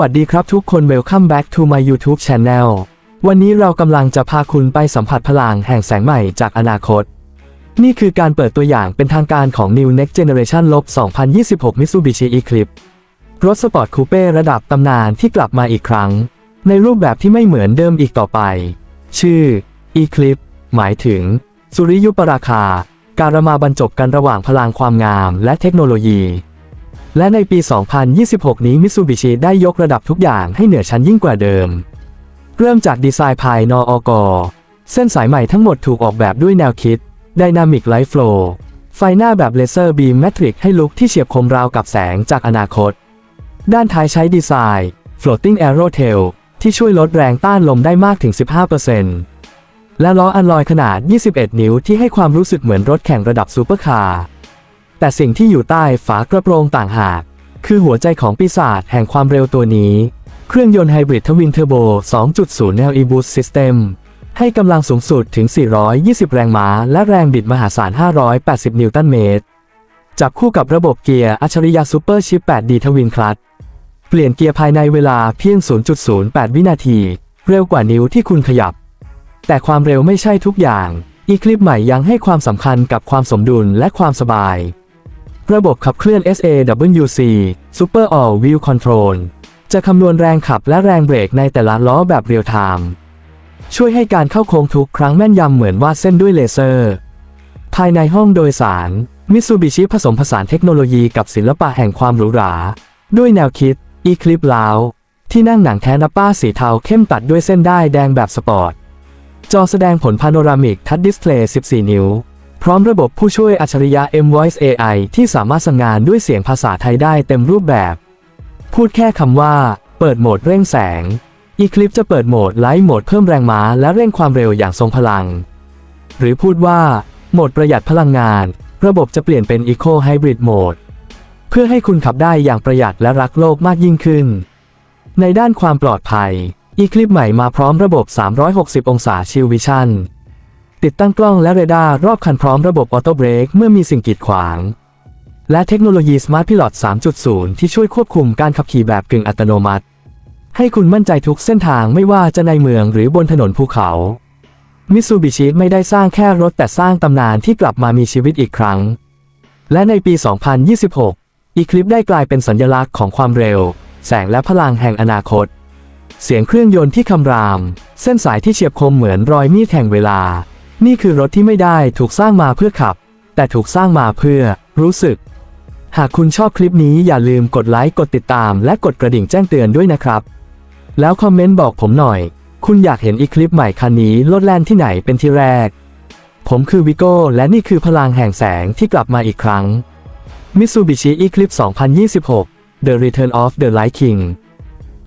วัสดีครับทุกคน Welcome back to my YouTube Channel วันนี้เรากำลังจะพาคุณไปสัมผัสพลังแห่งแสงใหม่จากอนาคต นี่คือการเปิดตัวอย่างเป็นทางการของ New Next Generation ลบ2026 Mitsubishi Eclipse รถสปอร์ตคูเป้ระดับตำนานที่กลับมาอีกครั้ง ในรูปแบบที่ไม่เหมือนเดิมอีกต่อไป ชื่อ Eclipse หมายถึง สุริยุปราคา การมาบรรจบกันระหว่างพลังความงามและเทคโนโลยี และในปี 2026 นี้มิ t ซูบิชิได้ยกระดับทุกอย่างให้เหนือชั้นยิ่งกว่าเดิม เริ่มจากดีไซน์ภายนอกเส้นสายใหม่ทั้งหมดถูกออกแบบด้วยแนวคิด Dynamic Light Flow ไฟหน้าแบบเลเซอร์บีมแมทริกให้ลุกที่เฉียบคมราวกับแสงจากอนาคต ด้านท้ายใช้ดีไซน์ Floating Aero Tail ที่ช่วยลดแรงต้านลมได้มากถึง 15%และล้ออันลอยขนาด 21 นิ้วที่ให้ความรู้สึกเหมือนรถแข่งระดับซูเปอร์คาร์ แต่สิ่งที่อยู่ใต้ฝากระโปรงต่างหาก คือหัวใจของปีศาจแห่งความเร็วตัวนี้ เครื่องยนต์ไฮบริดทวินเทอร์โบ 2.0 Neo e-boost system ให้กำลังสูงสุดถึง 420 แรงม้า และแรงบิดมหาศาล 580 นิวตันเมตร จับคู่กับระบบเกียร์อัจฉริยะซูเปอร์ชิป 8D ทวินคลัตช์เปลี่ยนเกียร์ภายในเวลาเพียง 0.08 วินาที เร็วกว่านิ้วที่คุณขยับ แต่ความเร็วไม่ใช่ทุกอย่าง อีคลิปใหม่ยังให้ความสำคัญกับความสมดุลและความสบาย ระบบขับเคลื่อน SAWC Super All Wheel Control จะคำนวณแรงขับและแรงเบรกในแต่ละล้อแบบเรียลไทม์ ช่วยให้การเข้าโค้งทุกครั้งแม่นยำเหมือนวาดเส้นด้วยเลเซอร์ ภายในห้องโดยสาร มิตซูบิชิผสมผสานเทคโนโลยีกับศิลปะแห่งความหรูหรา ด้วยแนวคิด Eclipse Lounge ที่นั่งหนังแท้นับป้าสีเทาเข้มตัดด้วยเส้นได้ายแดงแบบสปอร์ต จอแสดงผลพาโนรามิกทัชดิสเพลย์ 14 นิ้ว พร้อมระบบผู้ช่วยอัจฉริยะ M Voice AI ที่สามารถสั่งงานด้วยเสียงภาษาไทยได้เต็มรูปแบบ พูดแค่คำว่า เปิดโหมดเร่งแสง Eclipse จะเปิดโหมดไลท์โหมดเพิ่มแรงม้าและเร่งความเร็วอย่างทรงพลัง หรือพูดว่า โหมดประหยัดพลังงาน ระบบจะเปลี่ยนเป็น Eco Hybrid Mode เพื่อให้คุณขับได้อย่างประหยัดและรักโลกมากยิ่งขึ้น ในด้านความปลอดภัย Eclipse ใหม่มาพร้อมระบบ 360 องศาชิลวิชั่น ติดตั้งกล้องและเรดาร์รอบคันพร้อมระบบออโต้เบรกเมื่อมีสิ่งกีดขวาง และเทคโนโลยี Smart Pilot 3.0 ที่ช่วยควบคุมการขับขี่แบบกึ่งอัตโนมัติ ให้คุณมั่นใจทุกเส้นทางไม่ว่าจะในเมืองหรือบนถนนภูเขา มิตซูบิชิไม่ได้สร้างแค่รถแต่สร้างตำนานที่กลับมามีชีวิตอีกครั้ง และในปี 2026 Eclipse ได้กลายเป็นสัญลักษณ์ของความเร็ว แสงและพลังแห่งอนาคต เสียงเครื่องยนต์ที่คำราม เส้นสายที่เฉียบคมเหมือนรอยมีดแห่งเวลา นี่คือรถที่ไม่ได้ถูกสร้างมาเพื่อขับ แต่ถูกสร้างมาเพื่อ รู้สึก หากคุณชอบคลิปนี้อย่าลืมกดไลค์กดติดตาม และกดกระดิ่งแจ้งเตือนด้วยนะครับ แล้วคอมเมนต์บอกผมหน่อย คุณอยากเห็นอีคลิปใหม่คันนี้ลดแล่นที่ไหนเป็นที่แรก ผมคือวิโก้และนี่คือพลังแห่งแสงที่กลับมาอีกครั้ง Mitsubishi Eclipse 2026 The Return of the Light King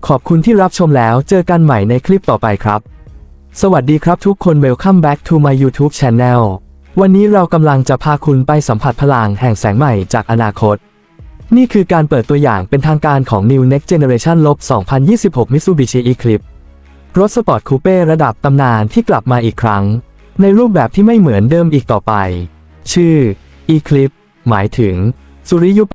ขอบคุณที่รับชมแล้วเจอกันใหม่ในคลิปต่อไปครับ สวัสดีครับทุกคน Welcome back to my YouTube Channel วันนี้เรากำลังจะพาคุณไปสัมผัสพลังแห่งแสงใหม่จากอนาคต นี่คือการเปิดตัวอย่างเป็นทางการของ New Next Generation ลบ2026 Mitsubishi Eclipse รถสปอร์ตคูเป้ระดับตำนานที่กลับมาอีกครั้ง ในรูปแบบที่ไม่เหมือนเดิมอีกต่อไป ชื่อ Eclipse หมายถึงสุริยุป